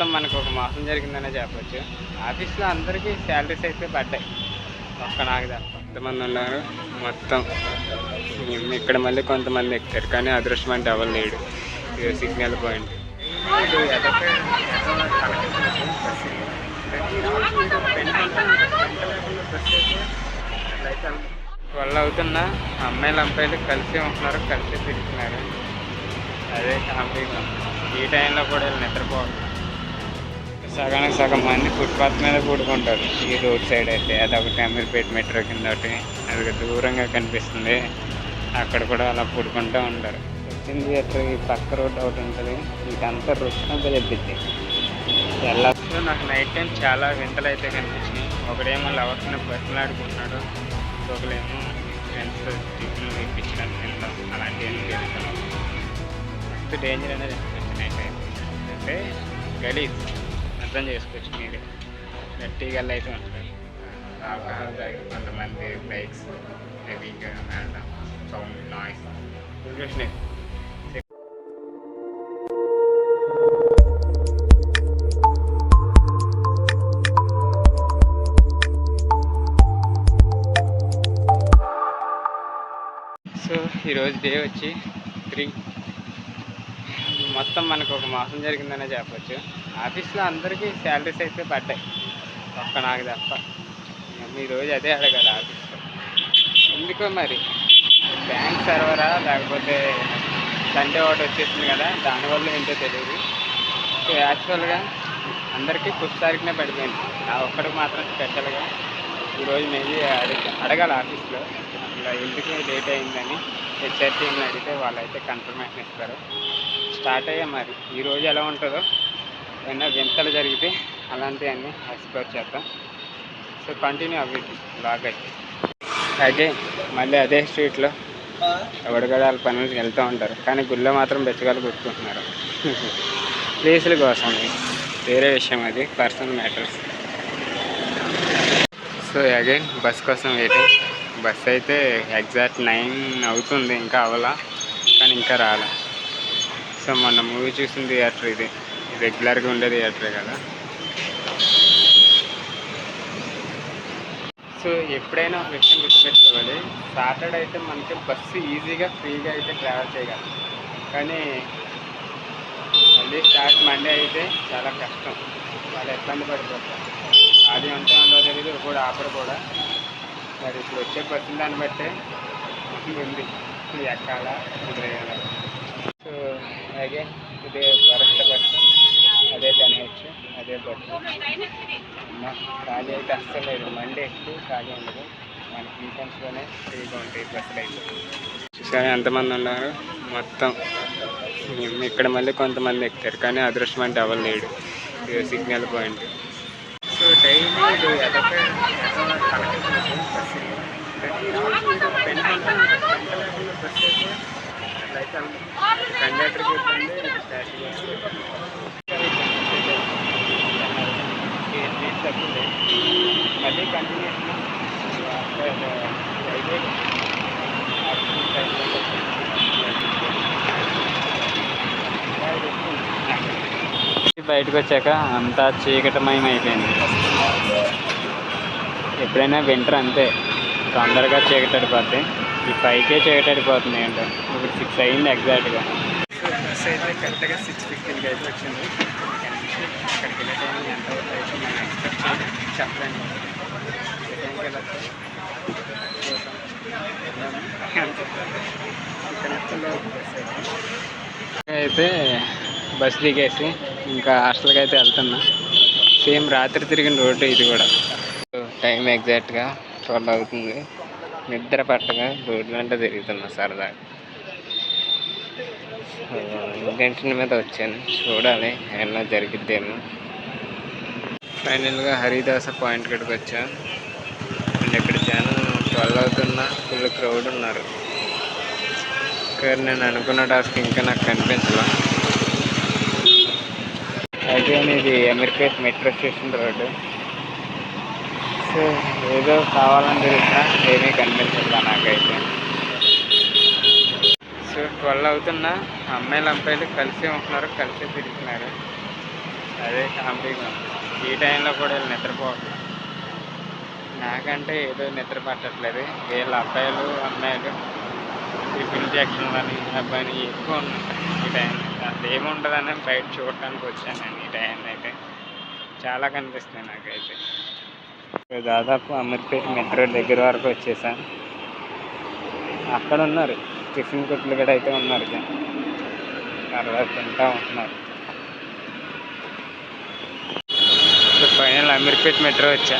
మొత్తం మనకు ఒక మోసం జరిగిందనే చెప్పచ్చు. ఆఫీస్లో అందరికీ శాలరీస్ అయితే పడ్డాయి. ఒక్క నాకు కొంతమంది ఉన్నారు. మొత్తం ఇక్కడ మళ్ళీ కొంతమంది ఎక్కారు. కానీ అదృష్టం అంటే ఎవరు లేడు. ఇది సిగ్నల్ పాయింట్ వాళ్ళు అవుతున్న అమ్మాయిలు అబ్బాయిలు కలిసి ఉంటున్నారు కలిసి తిరుగుతున్నారు. అదే కంపెనీ ఈ టైంలో కూడా వీళ్ళు నిద్రపోవాలి. సగానికి సగం మంది ఫుట్పాత్ మీద కూడుకుంటారు. ఈ రోడ్ సైడ్ అయితే అదొకటి అమీర్పేట మెట్రో కింద ఒకటి అది దూరంగా కనిపిస్తుంది. అక్కడ కూడా అలా పుడుకుంటూ ఉంటారు. వచ్చింది అట్లా ఈ పక్క రోడ్ ఒకటి ఉంటుంది. ఇదంతా రుచిగా తెప్పింది వెళ్ళచ్చు నాకు నైట్ టైం చాలా వింతలు అయితే కనిపించినాయి. ఒకడేమో లవర్స్ని బతిలాడుకుంటున్నాడు ఒకరేమో ఫ్రెండ్స్ టిఫిన్ ఇప్పించడానికి వెళ్తాం. అలాంటివన్నీ చేస్తాను మస్తు డేంజర్ అనేది అనిపించింది నైట్ అంటే గలీజ్. అర్థం చేసుకోవచ్చు మీరే గట్టిగా అయితే ఉంటారు ఆల్కహాల్ తాగి కొంతమంది బైక్స్ హెవీగా వెళ్ళడం సౌండ్ నాయిస్ చూసినాయి సో ఈరోజు డే వచ్చి త్రీ మొత్తం మనకు ఒక మోసం జరిగిందనే చెప్పచ్చు. ఆఫీస్లో అందరికీ శాలరీస్ అయితే పడ్డాయి. ఒక్క నాకు తప్ప. ఈ రోజు అదే అడగాలి ఆఫీస్లో. ఎందుకో మరి? బ్యాంక్ సర్వరా లేకపోతే సండే ఒకటి వచ్చేసింది కదా దానివల్ల ఏంటో తెలియదు సో యాక్చువల్గా అందరికీ కుష్ తారీఖునే పడిపోయింది. నా ఒక్కడికి మాత్రం స్పెషల్గా ఈరోజు మేబీ అడగాలి ఆఫీస్లో. అట్లా ఎందుకు లేట్ అయిందని. హెచ్ఆర్ టీంని అడిగితే వాళ్ళైతే కన్ఫర్మేషన్ ఇస్తారు. స్టార్ట్ అయ్యే మరి. ఈరోజు ఎలా ఉంటుందో ఏమైనా వింతలు జరిగితే అలాంటివన్నీ ఎక్స్ప్లోర్ చేద్దాం. సో కంటిన్యూ అవ్వండి బ్లాగ్ అయితే. అయితే మళ్ళీ అదే స్ట్రీట్లో ఎవడిగడ వాళ్ళ పనులకి వెళ్తూ ఉంటారు. కానీ గుళ్ళో మాత్రం బెచ్చగాలు కొట్టుకుంటున్నారు ప్లేసుల కోసం వేరే విషయం అది. Personal matters so again bus కోసం వెయిటింగ్ బస్ అయితే ఎగ్జాక్ట్ నైన్ అవుతుంది ఇంకా అవలా కానీ ఇంకా రాలే. సో మొన్న మూవీ చూసిన థియేటర్ ఇది రెగ్యులర్గా ఉండే థియేటరే కదా. సో ఎప్పుడైనా ఒక విషయం గుర్తుపెట్టుకోవాలి సాటర్డే అయితే మనకి బస్సు ఈజీగా ఫ్రీగా అయితే ట్రావెల్ చేయగలం. కానీ మళ్ళీ స్టార్ట్ మండే అయితే చాలా కష్టం చాలా ఇబ్బంది పడిపోతారు. అది ఉంటే ఉందో తెలియదు కూడా ఆపడ కూడా. మరి ఇప్పుడు వచ్చే బస్సు దాన్ని బట్టే ఉంది. ఎక్కాల ఎక్కాలా సో అలాగే ఇదే వరస్ట్ బస్సు అదే టెన్హెచ్ అదే బస్సు ఖాళీ అయితే అస్సలు లేదు. మండే ఎక్కువ ఖాళీ ఉండదు. మనకి వీకెండ్స్లోనే ఫ్రీగా ఉంటాయి బస్సులు అయితే. చూసారా ఎంతమంది ఉన్నారు? మొత్తం. ఇక్కడ మళ్ళీ కొంతమంది ఎక్కుతారు కానీ అదృష్టం అంటే ఎవరు లేడు. ఇది సిగ్నల్ పాయింట్. సో డైలీ ఇది ఎదపై ఎదవ కలకత్తాకి బస్సు ఇది. పెన్ ఏదో పెంట అయితే కండక్టర్కి ఇబ్బంది తగ్గింది మళ్ళీ కంటిన్యూషన్ బయటకు వచ్చాక అంతా చీకటమయం అయిపోయింది ఎప్పుడైనా వింటర్ అంతే. తొందరగా చీకటడిపోతుంది ఈ పైకే చీకటడిపోతుంది ఏంటో. ఇప్పుడు సిక్స్ అయింది ఎగ్జాక్ట్గా బస్ అయితే కరెక్ట్గా సిక్స్ ఫిఫ్టీన్కి అయితే వచ్చింది అక్కడికి ఎంత అవుతుంది అయితే బస్ దిగేసి ఇంకా హాస్టల్కి అయితే వెళ్తున్నా. సేమ్ రాత్రి తిరిగిన రోడ్డు ఇది కూడా. టైం ఎగ్జాక్ట్గా ట్వెల్వ్ అవుతుంది. నిద్ర పట్టగా రోడ్డు వెంట తిరుగుతున్నా సరదాగా. ఇంటెన్షన్ మీద వచ్చాను. చూడాలి ఏమన్నా జరిగిద్దేమో. ఫైనల్గా హరిదాస పాయింట్ కడికి వచ్చా. అండ్ ఇక్కడ జనం ట్వెల్వ్ అవుతున్నా. ఫుల్ క్రౌడ్ ఉన్నారు. ఇక్కడ నేను అనుకున్న టాస్క్ ఇంకా నాకు కనిపించలేదు అయితే ఇది Ameerpet metro station road. So ఏదో కావాలని తెలిసినా ఏమీ కనిపించట్లా నాకైతే. సో ట్వెల్వ్ అవుతున్నా అమ్మాయిలు అబ్బాయిలు కలిసి ఉంటున్నారు కలిసి తిరుగుతున్నారు. అదే కామెడీగా ఈ టైంలో కూడా వీళ్ళు నిద్రపోవట్లేదు నాకంటే ఏదో నిద్ర పట్టట్లేదు వీళ్ళ అబ్బాయిలు అమ్మాయిలు టిఫిన్ సెక్షన్లు అని అబ్బాయిని ఎక్కువ ఉన్నాయి ఈ టైంలో. అసలు బయట చూడటానికి వచ్చానండి. టైంలో అయితే. చాలా కనిపిస్తుంది నాకైతే. దాదాపు అమీర్పేట మెట్రో దగ్గర వరకు వచ్చేసాను అక్కడ ఉన్నారు. టిఫిన్ కొట్లు కూడా అయితే ఉన్నారు తర్వాత తింటా ఉంటున్నారు. ఇప్పుడు ఫైనల్ అమీర్పేట మెట్రో వచ్చా.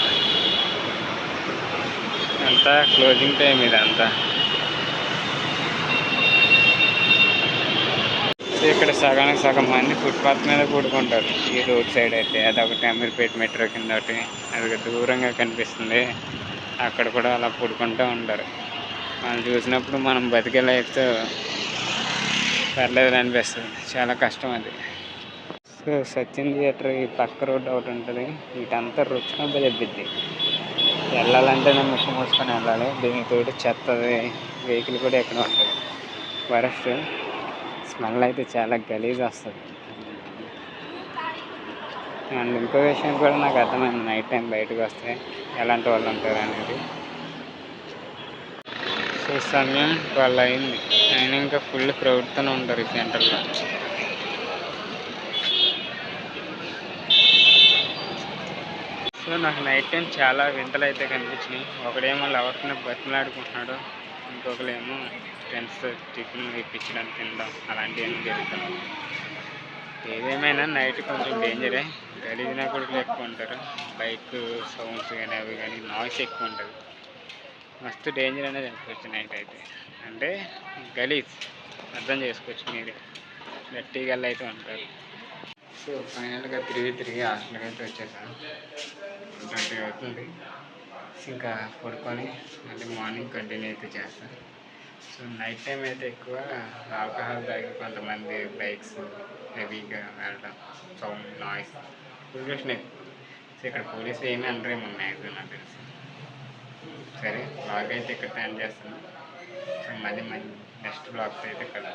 అంతా క్లోజింగ్ టైం ఇదంతా. అయితే ఇక్కడ సగానికి సగం మంది ఫుట్పాత్ మీద కూడుకుంటారు. ఈ రోడ్ సైడ్ అయితే అదొకటి అమీర్పేట మెట్రో కింద ఒకటి అది దూరంగా కనిపిస్తుంది. అక్కడ కూడా అలా పుడుకుంటూ ఉంటారు. మనం చూసినప్పుడు మనం బతికే లైఫ్తో పర్లేదు అనిపిస్తుంది. చాలా కష్టం అది. సో సచిన్ థియేటర్ ఈ పక్క రోడ్ ఒకటి ఉంటుంది. వీటంతా రుచిగా చెప్పిద్ది వెళ్ళాలంటే నేను ముక్కు మూసుకొని వెళ్ళాలి. దీనితోటి చెత్తది వెహికల్ కూడా ఎక్కడ ఉంటుంది. వరస్ట్. స్మెల్ అయితే చాలా గలీజ్ వస్తుంది. అండ్ ఇంకో విషయం కూడా నాకు అర్థమైంది నైట్ టైం బయటకు వస్తే ఎలాంటి వాళ్ళు ఉంటారు అనేది. సో సమయం వాళ్ళు అయింది ఆయన ఇంకా ఫుల్ క్రౌడ్తోనే ఉంటారు ఈ సెంటర్లో. సో నాకు నైట్ టైం చాలా వింతలు అయితే కనిపించినాయి. ఒకడేమో లవర్స్ని బతిమలాడుకుంటున్నాడు ఇంకొకరేమో ఫ్రెండ్స్ టిఫిన్ ఇప్పించడానికి తినడం అలాంటివి జరుగుతాం ఏదేమైనా నైట్ కొంచెం డేంజరే గలీజిన కూడా ఎక్కువ ఉంటారు. బైక్ సౌండ్స్ కానీ అవి కానీ నాయిస్ ఎక్కువ ఉంటుంది. మస్తు డేంజర్ అనేది చెప్పవచ్చు నైట్ అయితే. అంటే గలీజ్. అర్థం చేసుకోవచ్చు మీరే. గట్టి గల్ అయితే ఉంటారు. సో ఫైనల్గా తిరిగి తిరిగి హాస్టల్కి అయితే వచ్చేసాను. అవుతుంది. ఇంకా పడుకొని మళ్ళీ మార్నింగ్ కంటిన్యూ అయితే చేస్తాను సో నైట్ టైం అయితే ఎక్కువ ఆల్కహాల్ తాగి కొంతమంది బైక్స్ హెవీగా వెళ్ళడం. సౌండ్ నాయిస్ పొల్యూషన్ ఎక్కువ. సో ఇక్కడ పోలీసులు ఏమీ అనరేమో మ్యాక్సిమం నాకు తెలిసి. సరే బ్లాగ్ అయితే ఇక్కడ టైం చేస్తున్నాం సో మళ్ళీ మంచి నెక్స్ట్ బ్లాగ్స్ అయితే ఇక్కడ